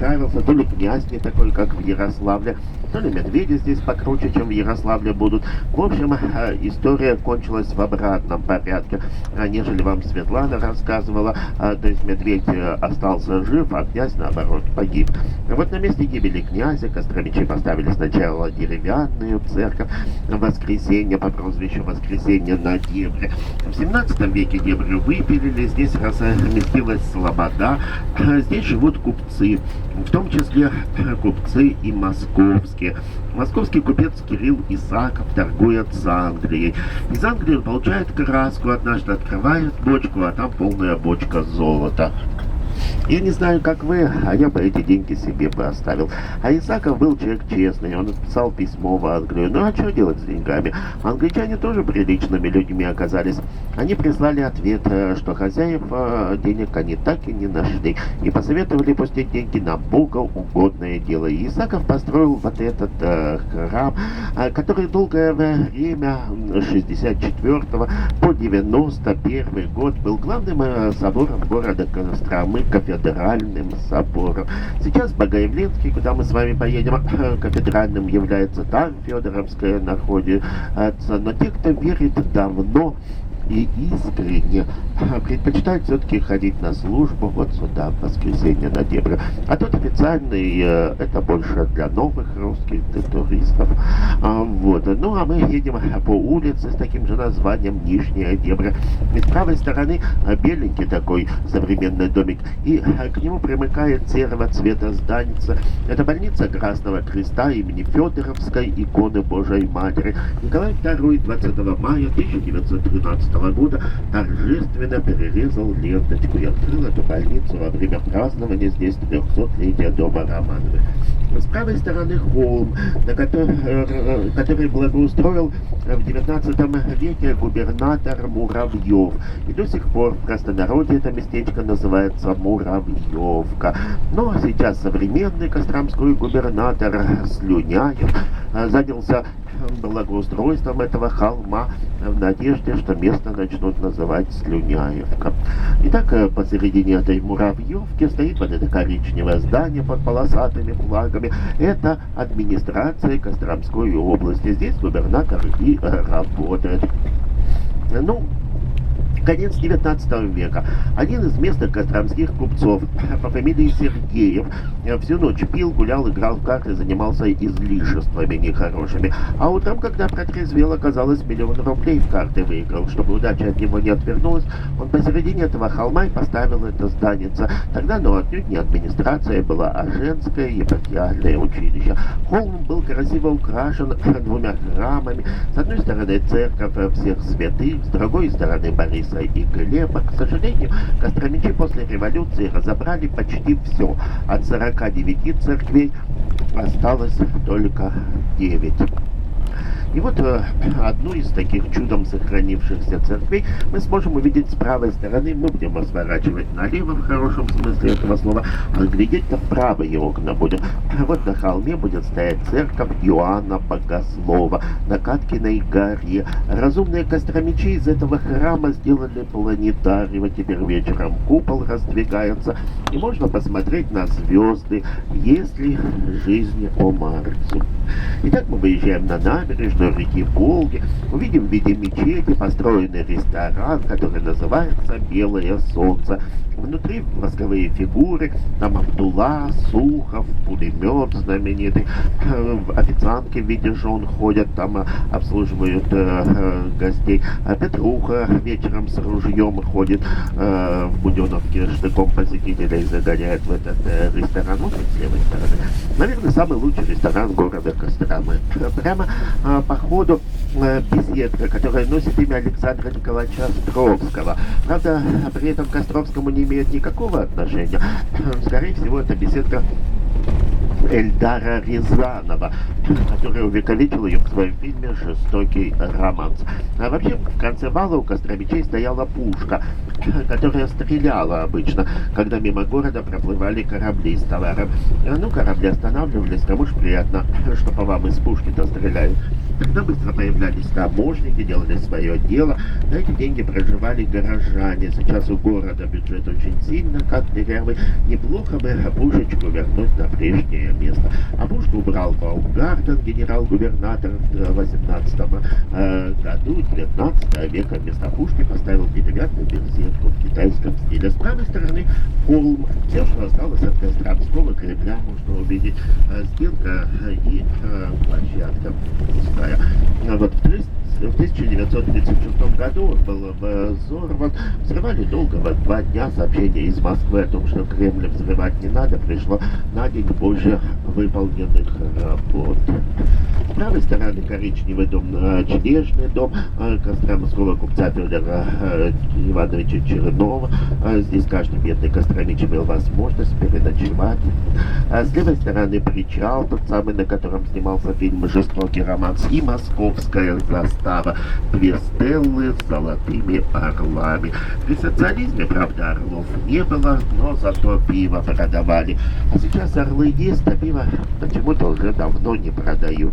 справился, то ли князь не такой, как в Ярославле, то ли медведи здесь покруче, чем в Ярославле будут. В общем, э, история кончилась в обратном порядке, э, нежели вам Светлана рассказывала. Э, то есть медведь остался жив, а князь, наоборот, погиб. Вот на месте гибели князя Костромичи поставили сначала деревянную церковь Воскресенье по прозвищу Воскресенье на Дебре. В 17 веке Дебрю выпилили, здесь разместилась слобода, здесь живут купцы, в том числе купцы и московские. Московский купец Кирилл Исаков торгует с Англией. Из Англии он получает краску, однажды открывает бочку, а там полная бочка золота. Я не знаю, как вы, а я бы эти деньги себе бы оставил. А Исаков был человек честный, он написал письмо в Англию. Ну а что делать с деньгами? Англичане тоже приличными людьми оказались. Они прислали ответ, э, что хозяев э, денег они так и не нашли. И посоветовали пустить деньги на богоугодное дело. И Исаков построил вот этот э, храм, э, который долгое время, 64 по 91 год, был главным собором города Костромы кафедральным собором. Сейчас Богоявленский, куда мы с вами поедем, кафедральным является там Федоровская находится. Но те, кто верит давно, и искренне предпочитают все-таки ходить на службу вот сюда, в воскресенье на Дебры. А тут официальный, э, это больше для новых русских для туристов. А, вот. Ну, а мы едем по улице с таким же названием Нижняя Дебра. И с правой стороны э, беленький такой современный домик, и э, к нему примыкает серого цвета зданица. Это больница Красного Креста имени Федоровской иконы Божией Матери. Николай II 20 мая 1913 года торжественно перерезал ленточку и открыл эту больницу во время празднования здесь 300-летия дома Романовых. С правой стороны холм, на который, э, который благоустроил в 19 веке губернатор Муравьев. И до сих пор в простонародье это местечко называется Муравьевка. Но сейчас современный костромской губернатор Слюняев э, занялся благоустройством этого холма в надежде, что место начнут называть Слюняевка. Итак, э, посередине этой муравьевки стоит вот это коричневое здание под полосатыми флагами. Это администрация Костромской области. Здесь губернатор и работает. Ну, конец 19 века. Один из местных костромских купцов по фамилии Сергеев всю ночь пил, гулял, играл в карты, занимался излишествами нехорошими. А утром, когда протрезвел, оказалось миллион рублей в карты выиграл. Чтобы удача от него не отвернулась, он посередине этого холма и поставил это здание. Тогда, но отнюдь не администрация была, а женское епархиальное училище. Холм был красиво украшен двумя храмами. С одной стороны церковь всех святых, с другой стороны Борис Бориса и Глеба. К сожалению, костромичи после революции разобрали почти все. От 49 церквей осталось только 9. И вот э, одну из таких чудом сохранившихся церквей мы сможем увидеть с правой стороны. Мы будем сворачивать налево в хорошем смысле этого слова, а глядеть-то в правые окна будем. Вот на холме будет стоять церковь Иоанна Богослова на Каткиной горе. Разумные костромичи из этого храма сделали планетарий. Вот теперь вечером купол раздвигается, и можно посмотреть на звезды, если жизнь по Марсу. Итак, мы выезжаем на набережную на реке Волге, увидим в виде мечети построенный ресторан, который называется «Белое солнце». Внутри восковые фигуры, там Абдулла, Сухов, пулемет знаменитый, э, официантки в виде жен ходят, там э, обслуживают э, гостей. А Петруха вечером с ружьем ходит в Буденовке, штыком посетителей загоняет в этот ресторан. Вот с левой стороны. Наверное, самый лучший ресторан города Костромы. Прямо по ходу э, беседка, которая носит имя Александра Николаевича Островского. Правда, при этом к Островскому не имеет никакого отношения. Скорее всего, это беседка Эльдара Рязанова, который увековечил ее в своем фильме «Жестокий романс». А вообще, в конце вала у Костромичей стояла пушка, которая стреляла обычно, когда мимо города проплывали корабли с товаром. Ну, корабли останавливались, кому ж приятно, что по вам из пушки-то стреляют. Тогда быстро появлялись таможники, делали свое дело. На эти деньги проживали горожане. Сейчас у города бюджет очень сильно как дырявый. Неплохо бы пушечку вернуть на прежнее место. А пушку убрал Баумгартен, генерал-губернатор в 18 э, году 19 века. Вместо пушки поставил деревянную бензинку в китайском стиле. С правой стороны холм. Все, что осталось от Костромского Кремля, можно увидеть. Э, Стенка и э, площадка пустая. А Вот в 30 в 1936 году он был взорван. Взрывали долго, в два дня сообщение из Москвы о том, что Кремль взрывать не надо, пришло на день позже выполненных работ. С правой стороны коричневый дом, э, Чнежный дом э, Костромского купца Федора э, Ивановича Чернова. Здесь каждый бедный Костромич имел возможность переночевать. С левой стороны причал, тот самый, на котором снимался фильм «Жестокий романс» и московская застава. Две стеллы с золотыми орлами. При социализме, правда, орлов не было, но зато пиво продавали. А сейчас орлы есть, а пиво почему-то уже давно не продают.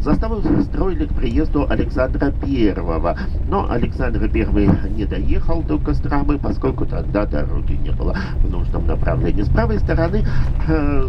Заставу строили к приезду Александра Первого, но Александр Первый не доехал до Костромы, поскольку тогда дороги не было в нужном направлении. С правой стороны э,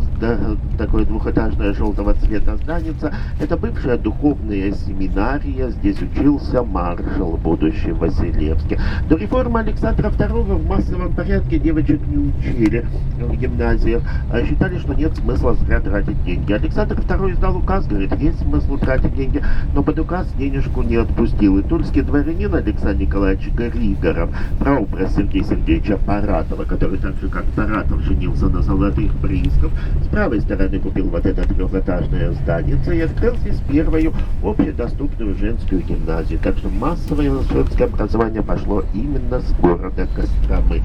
такое двухэтажное желтого цвета зданица, это бывшая духовная семинария, здесь учился маршал, будущий Василевский. До реформы Александра II в массовом порядке девочек не учили в гимназиях, а считали, что нет смысла зря тратить деньги. Александр II издал указ, говорит, есть смысл тратить деньги, но под указ денежку не отпустил. И тульский дворянин Александр Николаевич Григоров, прообраз Сергея Сергеевича Паратова, который так же, как Паратов, женился на золотых приисков, с правой стороны купил вот это трехэтажное здание и открыл здесь первую общедоступную женскую гимназию. Так что массовое женское образование пошло именно с города Костромы.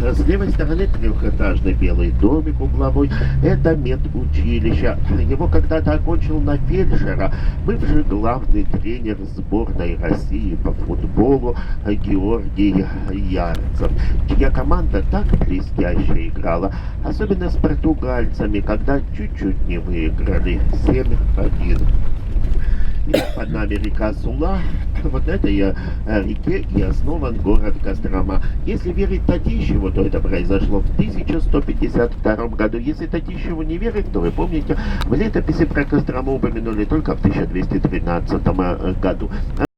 С левой стороны трехэтажный белый домик угловой. Это медучилище. Его когда-то окончил на фельдшера. Бывший главный тренер сборной России по футболу Георгий Ярцев, чья команда так блестяще играла, особенно с португальцами, когда чуть-чуть не выиграли. 7-1. Под нами река Сула, вот этой э, реке и основан город Кострома. Если верить Татищеву, то это произошло в 1152 году. Если Татищеву не верить, то вы помните, в летописи про Кострому упомянули только в 1213 году.